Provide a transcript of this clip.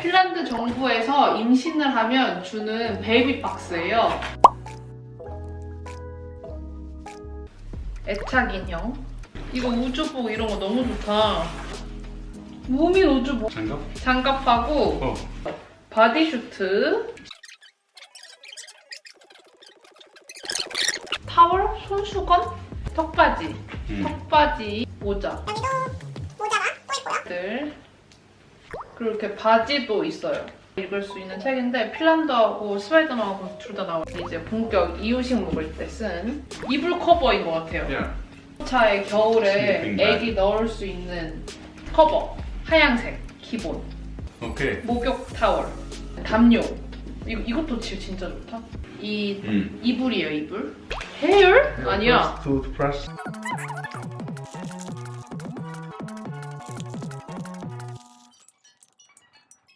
핀란드 정부에서 임신을 하면 주는 베이비 박스예요. 애착 인형. 이거 우주복 이런 거 너무 좋다. 무민 우주복. 장갑? 장갑하고 어. 바디슈트. 타월, 손수건, 턱바지, 음. 턱바지, 모자. 모자가 또 있고요. 들 그리고 이렇게 바지도 있어요. 읽을 수 있는 책인데 핀란드하고 스웨덴하고 둘 다 나와요. 이제 본격 이유식 먹을 때 쓴 이불 커버인 것 같아요. 야. 차에 겨울에. 애기 넣을 수 있는 커버 하양색 기본 오케이. 목욕 타월 담요 이거 이것도 지- 진짜 좋다. 이 음. 이불이에요 이불. 헤어? 아니야. Toothbrush.